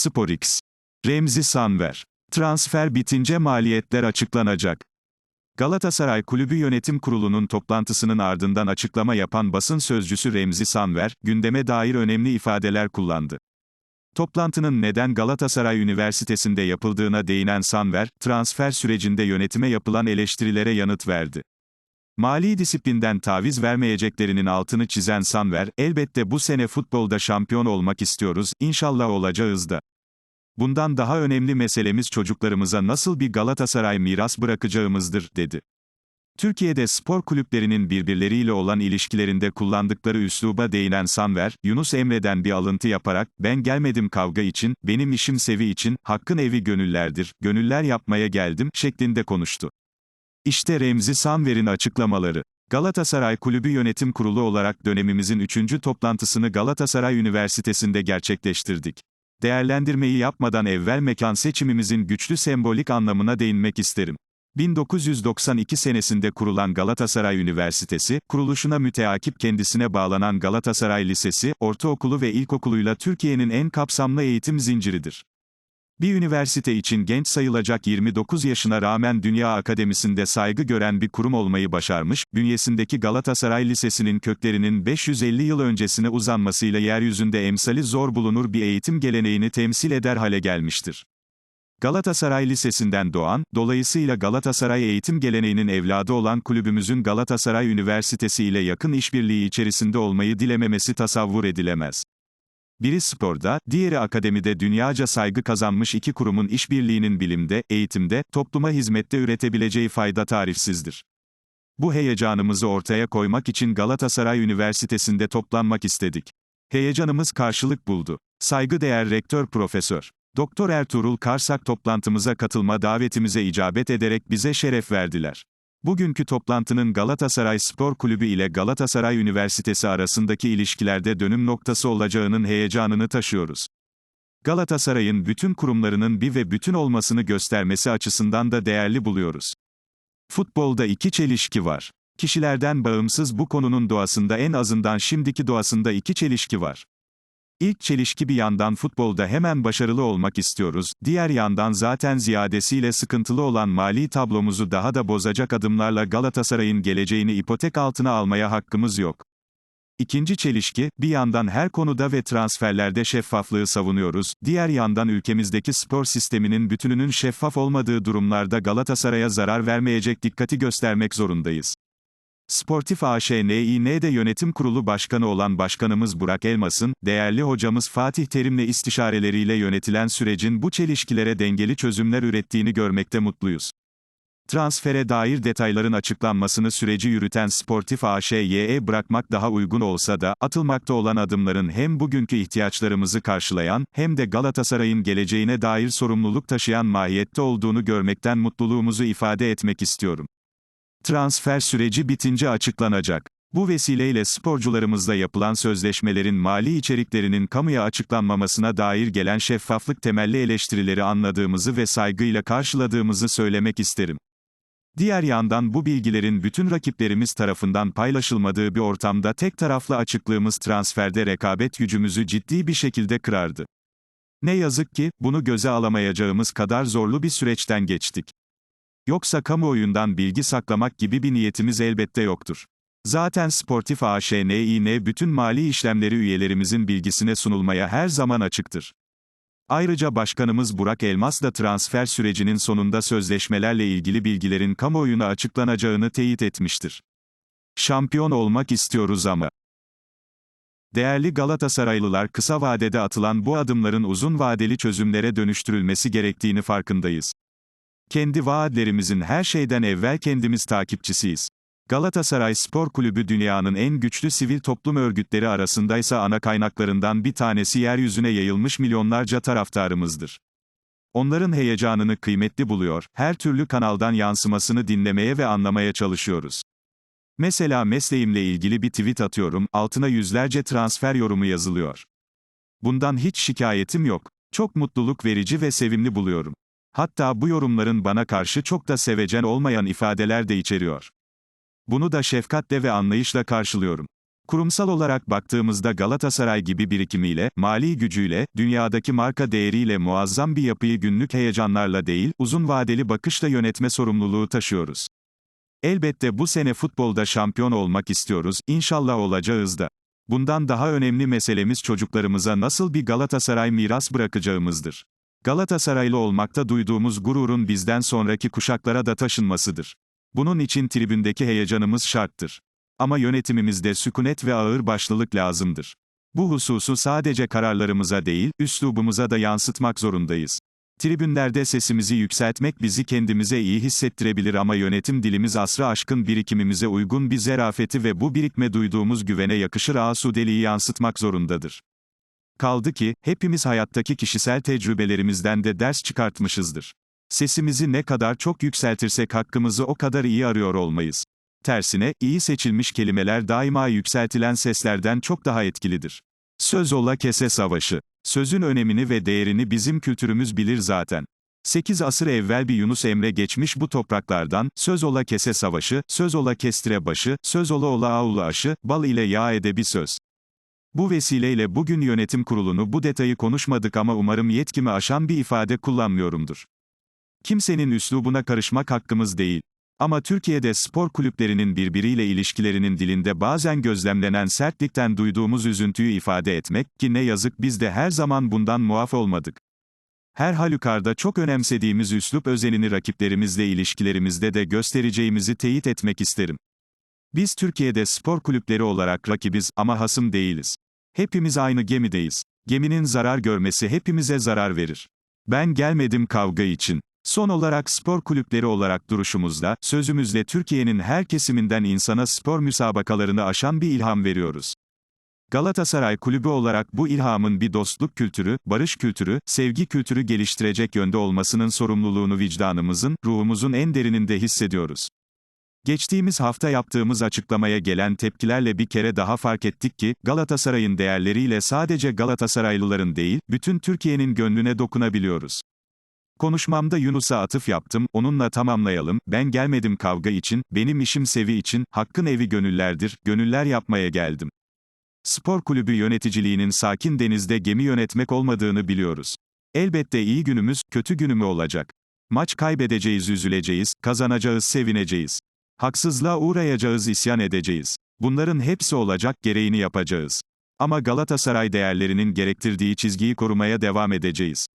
SporX. Remzi Sanver. Transfer bitince maliyetler açıklanacak. Galatasaray Kulübü Yönetim Kurulu'nun toplantısının ardından açıklama yapan basın sözcüsü Remzi Sanver, gündeme dair önemli ifadeler kullandı. Toplantının neden Galatasaray Üniversitesi'nde yapıldığına değinen Sanver, transfer sürecinde yönetime yapılan eleştirilere yanıt verdi. Mali disiplinden taviz vermeyeceklerinin altını çizen Sanver, elbette bu sene futbolda şampiyon olmak istiyoruz, inşallah olacağız da. Bundan daha önemli meselemiz çocuklarımıza nasıl bir Galatasaray miras bırakacağımızdır, dedi. Türkiye'de spor kulüplerinin birbirleriyle olan ilişkilerinde kullandıkları üsluba değinen Sanver, Yunus Emre'den bir alıntı yaparak, ben gelmedim kavga için, benim işim sevi için, hakkın evi gönüllerdir, gönüller yapmaya geldim, şeklinde konuştu. İşte Remzi Sanver'in açıklamaları. Galatasaray Kulübü Yönetim Kurulu olarak dönemimizin üçüncü toplantısını Galatasaray Üniversitesi'nde gerçekleştirdik. Değerlendirmeyi yapmadan evvel mekan seçimimizin güçlü sembolik anlamına değinmek isterim. 1992 senesinde kurulan Galatasaray Üniversitesi, kuruluşuna müteakip kendisine bağlanan Galatasaray Lisesi, ortaokulu ve ilkokuluyla Türkiye'nin en kapsamlı eğitim zinciridir. Bir üniversite için genç sayılacak 29 yaşına rağmen Dünya Akademisi'nde saygı gören bir kurum olmayı başarmış, bünyesindeki Galatasaray Lisesi'nin köklerinin 550 yıl öncesine uzanmasıyla yeryüzünde emsali zor bulunur bir eğitim geleneğini temsil eder hale gelmiştir. Galatasaray Lisesi'nden doğan, dolayısıyla Galatasaray eğitim geleneğinin evladı olan kulübümüzün Galatasaray Üniversitesi ile yakın işbirliği içerisinde olmayı dilememesi tasavvur edilemez. Biri sporda, diğeri akademide dünyaca saygı kazanmış iki kurumun işbirliğinin bilimde, eğitimde, topluma hizmette üretebileceği fayda tarifsizdir. Bu heyecanımızı ortaya koymak için Galatasaray Üniversitesi'nde toplanmak istedik. Heyecanımız karşılık buldu. Saygıdeğer Rektör Profesör Doktor Ertuğrul Karsak toplantımıza katılma davetimize icabet ederek bize şeref verdiler. Bugünkü toplantının Galatasaray Spor Kulübü ile Galatasaray Üniversitesi arasındaki ilişkilerde dönüm noktası olacağının heyecanını taşıyoruz. Galatasaray'ın bütün kurumlarının bir ve bütün olmasını göstermesi açısından da değerli buluyoruz. Futbolda iki çelişki var. Kişilerden bağımsız bu konunun doğasında en azından şimdiki doğasında iki çelişki var. İlk çelişki bir yandan futbolda hemen başarılı olmak istiyoruz, diğer yandan zaten ziyadesiyle sıkıntılı olan mali tablomuzu daha da bozacak adımlarla Galatasaray'ın geleceğini ipotek altına almaya hakkımız yok. İkinci çelişki, bir yandan her konuda ve transferlerde şeffaflığı savunuyoruz, diğer yandan ülkemizdeki spor sisteminin bütününün şeffaf olmadığı durumlarda Galatasaray'a zarar vermeyecek dikkati göstermek zorundayız. Sportif AŞNİN'de yönetim kurulu başkanı olan başkanımız Burak Elmas'ın, değerli hocamız Fatih Terim'le istişareleriyle yönetilen sürecin bu çelişkilere dengeli çözümler ürettiğini görmekte mutluyuz. Transfere dair detayların açıklanmasını süreci yürüten Sportif AŞY'e bırakmak daha uygun olsa da, atılmakta olan adımların hem bugünkü ihtiyaçlarımızı karşılayan, hem de Galatasaray'ın geleceğine dair sorumluluk taşıyan mahiyette olduğunu görmekten mutluluğumuzu ifade etmek istiyorum. Transfer süreci bitince açıklanacak. Bu vesileyle sporcularımızla yapılan sözleşmelerin mali içeriklerinin kamuya açıklanmamasına dair gelen şeffaflık temelli eleştirileri anladığımızı ve saygıyla karşıladığımızı söylemek isterim. Diğer yandan bu bilgilerin bütün rakiplerimiz tarafından paylaşılmadığı bir ortamda tek taraflı açıklığımız transferde rekabet gücümüzü ciddi bir şekilde kırardı. Ne yazık ki, bunu göze alamayacağımız kadar zorlu bir süreçten geçtik. Yoksa kamuoyundan bilgi saklamak gibi bir niyetimiz elbette yoktur. Zaten Sportif AŞNİN bütün mali işlemleri üyelerimizin bilgisine sunulmaya her zaman açıktır. Ayrıca Başkanımız Burak Elmas da transfer sürecinin sonunda sözleşmelerle ilgili bilgilerin kamuoyuna açıklanacağını teyit etmiştir. Şampiyon olmak istiyoruz ama. Değerli Galatasaraylılar kısa vadede atılan bu adımların uzun vadeli çözümlere dönüştürülmesi gerektiğini farkındayız. Kendi vaatlerimizin her şeyden evvel kendimiz takipçisiyiz. Galatasaray Spor Kulübü dünyanın en güçlü sivil toplum örgütleri arasındaysa ana kaynaklarından bir tanesi yeryüzüne yayılmış milyonlarca taraftarımızdır. Onların heyecanını kıymetli buluyor, her türlü kanaldan yansımasını dinlemeye ve anlamaya çalışıyoruz. Mesela mesleğimle ilgili bir tweet atıyorum, altına yüzlerce transfer yorumu yazılıyor. Bundan hiç şikayetim yok. Çok mutluluk verici ve sevimli buluyorum. Hatta bu yorumların bana karşı çok da sevecen olmayan ifadeler de içeriyor. Bunu da şefkatle ve anlayışla karşılıyorum. Kurumsal olarak baktığımızda Galatasaray gibi birikimiyle, mali gücüyle, dünyadaki marka değeriyle muazzam bir yapıyı günlük heyecanlarla değil, uzun vadeli bakışla yönetme sorumluluğu taşıyoruz. Elbette bu sene futbolda şampiyon olmak istiyoruz, inşallah olacağız da. Bundan daha önemli meselemiz çocuklarımıza nasıl bir Galatasaray miras bırakacağımızdır. Galatasaraylı olmakta duyduğumuz gururun bizden sonraki kuşaklara da taşınmasıdır. Bunun için tribündeki heyecanımız şarttır. Ama yönetimimizde sükunet ve ağır başlılık lazımdır. Bu hususu sadece kararlarımıza değil, üslubumuza da yansıtmak zorundayız. Tribünlerde sesimizi yükseltmek bizi kendimize iyi hissettirebilir ama yönetim dilimiz asrı aşkın birikimimize uygun bir zerafeti ve bu birikme duyduğumuz güvene yakışır asudeliği yansıtmak zorundadır. Kaldı ki, hepimiz hayattaki kişisel tecrübelerimizden de ders çıkartmışızdır. Sesimizi ne kadar çok yükseltirsek hakkımızı o kadar iyi arıyor olmayız. Tersine, iyi seçilmiş kelimeler daima yükseltilen seslerden çok daha etkilidir. Söz ola kese savaşı. Sözün önemini ve değerini bizim kültürümüz bilir zaten. 8 asır evvel bir Yunus Emre geçmiş bu topraklardan, söz ola kese savaşı, söz ola kestire başı, söz ola ola avlu aşı, bal ile yağ edebi söz. Bu vesileyle bugün yönetim kurulunu bu detayı konuşmadık ama umarım yetkimi aşan bir ifade kullanmıyorumdur. Kimsenin üslubuna karışmak hakkımız değil. Ama Türkiye'de spor kulüplerinin birbiriyle ilişkilerinin dilinde bazen gözlemlenen sertlikten duyduğumuz üzüntüyü ifade etmek, ki ne yazık biz de her zaman bundan muaf olmadık. Her halükarda çok önemsediğimiz üslup özenini rakiplerimizle ilişkilerimizde de göstereceğimizi teyit etmek isterim. Biz Türkiye'de spor kulüpleri olarak rakibiz ama hasım değiliz. Hepimiz aynı gemideyiz. Geminin zarar görmesi hepimize zarar verir. Ben gelmedim kavga için. Son olarak spor kulüpleri olarak duruşumuzla, sözümüzle Türkiye'nin her kesiminden insana spor müsabakalarını aşan bir ilham veriyoruz. Galatasaray Kulübü olarak bu ilhamın bir dostluk kültürü, barış kültürü, sevgi kültürü geliştirecek yönde olmasının sorumluluğunu vicdanımızın, ruhumuzun en derininde hissediyoruz. Geçtiğimiz hafta yaptığımız açıklamaya gelen tepkilerle bir kere daha fark ettik ki, Galatasaray'ın değerleriyle sadece Galatasaraylıların değil, bütün Türkiye'nin gönlüne dokunabiliyoruz. Konuşmamda Yunus'a atıf yaptım, onunla tamamlayalım, ben gelmedim kavga için, benim işim sevi için, hakkın evi gönüllerdir, gönüller yapmaya geldim. Spor kulübü yöneticiliğinin sakin denizde gemi yönetmek olmadığını biliyoruz. Elbette iyi günümüz, kötü günümü olacak. Maç kaybedeceğiz üzüleceğiz, kazanacağız sevineceğiz. Haksızlığa uğrayacağız isyan edeceğiz. Bunların hepsi olacak, gereğini yapacağız. Ama Galatasaray değerlerinin gerektirdiği çizgiyi korumaya devam edeceğiz.